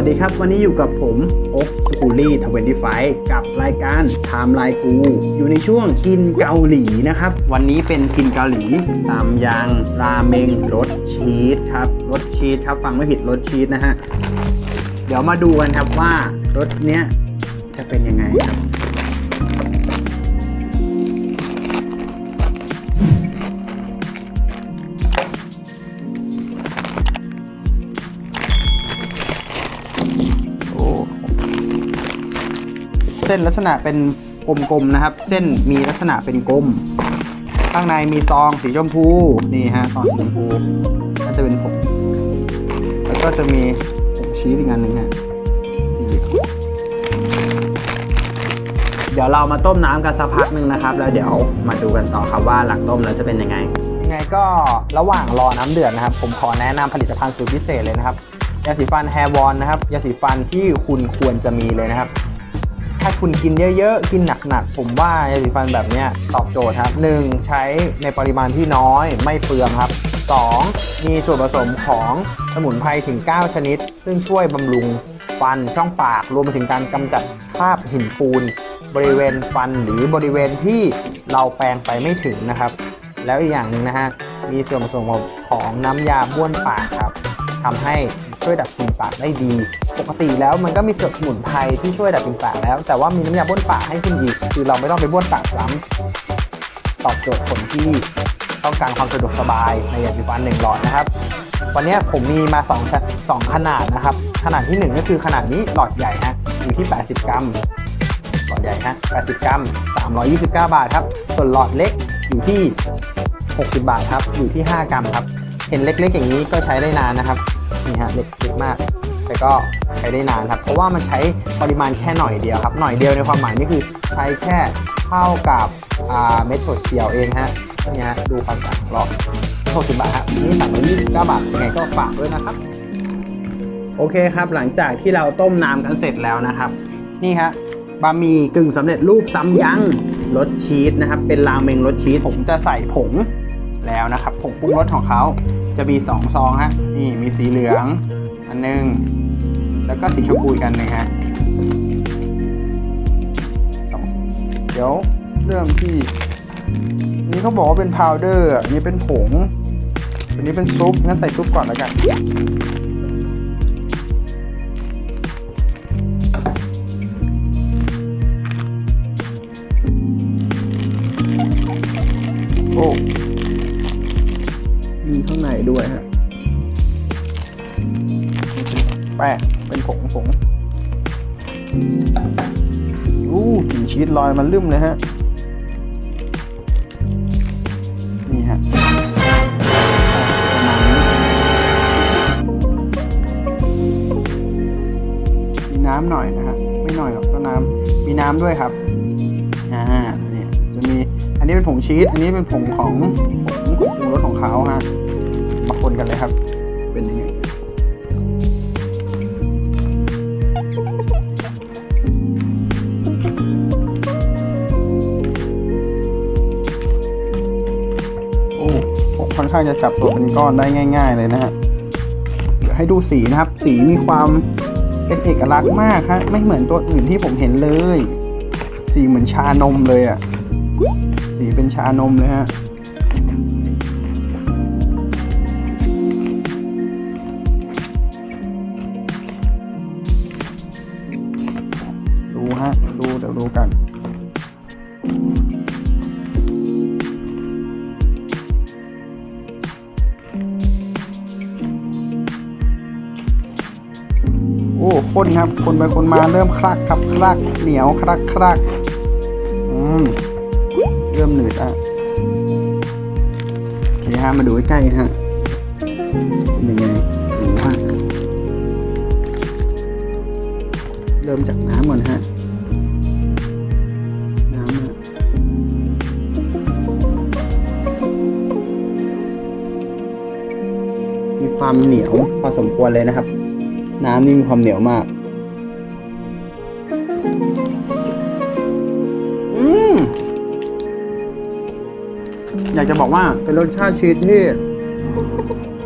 วัสดีครับ วันนี้อยู่กับผมโอ๊กสกูลี่ทเวนตี้ไฟกับรายการไทม์ไลน์กู อยู่ในช่วงกินเกาหลีนะครับ วันนี้เป็นกินเกาหลีซามยัง ราเมงรสชีสครับรสชีสครับ ฟังไม่ผิดรสชีสนะฮะ เดี๋ยวมาดูกันครับว่ารสเนี้ยจะเป็นยังไงครับ เส้นลักษณะเป็นกลมๆนะครับ เส้นมีลักษณะเป็นกลม ข้างในมีซองสีชมพูนี่ฮะซองสีชมพูน่าจะเป็นผมแล้วก็จะมีผมชี้อีกอันหนึ่งฮะสีเหลืองเดี๋ยวเรามาต้มน้ำกันสักพักหนึ่งนะครับ แล้วเดี๋ยวมาดูกันต่อครับว่าหลังต้มแล้วจะเป็นยังไง ยังไงก็ระหว่างรอน้ำเดือดนะครับ ผมขอแนะนำผลิตภัณฑ์สูตรพิเศษเลยนะครับยาสีฟันแฮร์วอนนะครับยาสีฟันที่คุณควรจะมีเลยนะครับ ถ้าคุณกินเยอะๆ กินหนักๆ ผมว่ายาสีฟันแบบนี้ตอบโจทย์ครับ 1. ใช้ในปริมาณที่น้อยไม่เปลืองครับ 2. มีส่วนผสมของสมุนไพรถึง 9 ชนิด ซึ่งช่วยบำรุงฟันช่องปากรวมไปถึงการกำจัดคราบหินปูน บริเวณฟันหรือบริเวณที่เราแปรงไปไม่ถึงนะครับ แล้วอีกอย่างหนึ่งนะฮะมีส่วนผสมของน้ำยาบ้วนปากครับทำให้ช่วยดับกลิ่นปากได้ดี ปกติแล้วมันก็มีเส่วนสมุนไพรที่ช่วยดับกลิ่นปากแล้ว แต่ว่ามีน้ำยาบ้วนปากให้คุณอีก คือเราไม่ต้องไปบ้วนปากซ้ำตอบโจทย์คนที่ต้องการความสะดวกสบายในยาสีฟันหนึ่งหลอดนะครับ วันนี้ผมมีมา2ชสองขนาดนะครับ ขนาดที่ 1 ก็คือขนาดนี้หลอดใหญ่ฮะอยู่ที่ 80 กรัม หลอดใหญ่ฮะ80 กรัม 329 บาทครับ ส่วนหลอดเล็กอยู่ที่ 60 บาทครับ อยู่ที่ 5 กรัมครับ เห็นเล็กๆอย่างนี้ก็ใช้ได้นานนะครับ นี่ฮะเล็กเล็กมาก แต่ก็ใช้ได้นานครับ เพราะว่ามันใช้ปริมาณแค่หน่อยเดียวครับ หน่อยเดียวในความหมายนี่คือใช้แค่เท่ากับเม็ดถั่วเขียวเองฮะนี่ฮะดูความต่างของหลอด60 บาทครับนี่329บาทยังไงก็ฝากด้วยนะครับ โอเคครับ หลังจากที่เราต้มน้ำกันเสร็จแล้วนะครับ นี่ฮะบะหมี่กึ่งสำเร็จรูปซ้ำยั้งรสชีสนะครับ เป็นราเมงรสชีสผมจะใส่ผงแล้วนะครับผงปรุงรสของเขาจะมี 2 ซองฮะนี่มีสีเหลือง อันหนึง แล้วก็สีชมพูกันนึ่งฮะสองสีเดี๋ยวเริ่มที่นนี้เขาบอกว่าเป็นพาวเดอร์นนี้เป็นผงอันนี้เป็นซุปงั้นใส่ซุปก่อนแล้วกันโอ้มีข้างในด้วยฮะ แป้งเป็นผงผงอู้กลิ่นชีสลอยมันลืมเลยฮะ นี่ฮะประมาณนี้มีน้ำหน่อยนะฮะ ไม่หน่อยหรอกก็น้ำมีน้ำด้วยครับ อ่าเนี่ยจะมี อันนี้เป็นผงชีส อันนี้เป็นผงของผงปรุงรสของเขาฮะ มาคนกันเลยครับ เป็นยังไง อนข้างจะจับตัวเป็นก้อนได้ง่าย ๆ เลยนะฮะเดี๋ยวให้ดูสีนะครับ สีมีความเป็นเอกลักษณ์มากฮะไม่เหมือนตัวอื่นที่ผมเห็นเลย สีเหมือนชานมเลยอะ่ะสีเป็นชานมเลยฮะดูฮะ ดูเดี๋ยวดูกัน โอ้คนครับคนไปคนมาเริ่มคลักครับคลักเหนียวคลักคลักอืมเริ่มหนืดอะโอเคฮะมาดูใกล้ๆฮะเป็นยังไงดูว่าเริ่มจากน้ำก่อนฮะน้ำอะมีความเหนียวพอสมควรเลยนะครับ น้ำนี่มีความเหนียวมาก อืมอยากจะบอกว่าเป็นรสชาติชีสที่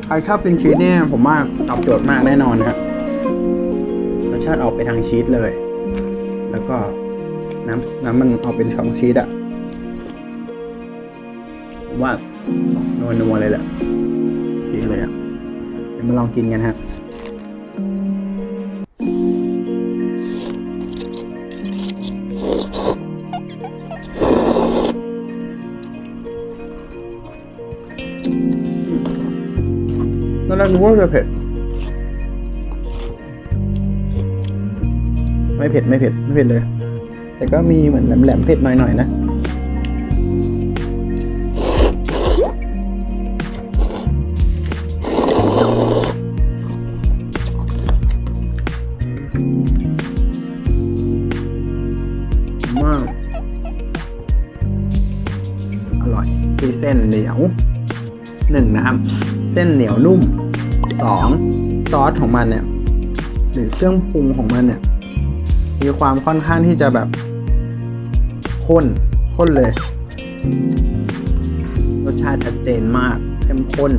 ใครชอบกินชีสเนี่ยผมว่าตอบโจทย์มากแน่นอนนะครับชาติออกไปทางชีสเลย แล้วก็น้ำน้ำมันออกเป็นของชีสอะว่านัวนัวเลยแหละโอเคเลยอะเดี๋ยวมาลองกินกันฮะ อนแรกนึกว่าจะเผ็ด ไม่เผ็ดไม่เผ็ดไม่เผ็ดเลย แต่ก็มีเหมือนแหลมๆเผ็ดหน่อยๆนะมากอร่อยที่เส้นเหนียวหนึ่งนะครับ เส้นเหนียวนุ่ม สองซอสของมันเนี่ยหรือเครื่องปรุงของมันเนี่ยมีความค่อนข้างที่จะแบบข้นข้นเลย รสชาติชัดเจนมากเข้มข้น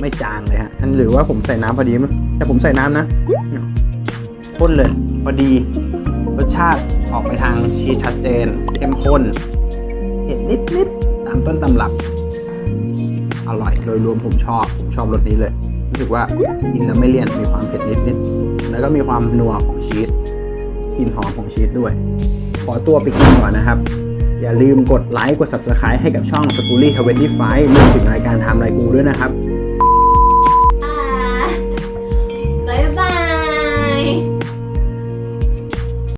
ไม่จางเลยฮะอันหรือว่าผมใส่น้ำพอดีมั้ยแต่ผมใส่น้ำนะข้นเลยพอดี รสชาติออกไปทางชีสชัดเจน เข้มข้นเผ็ดนิดๆตามต้นตำรับ อร่อยโดยรวมผมชอบ ผมชอบรสนี้เลย รู้สึกว่ากินแล้วไม่เลี่ยนมีความเผ็ดนิดนิดแล้วก็มีความนัวของชีสกลิ่นหอมของชีสด้วย ขอตัวไปกินก่อนนะครับ อย่าลืมกดไลค์กด subscribe ให้กับช่อง s p o o l y 25รวมถึงรายการทำไรกูด้วยนะครับ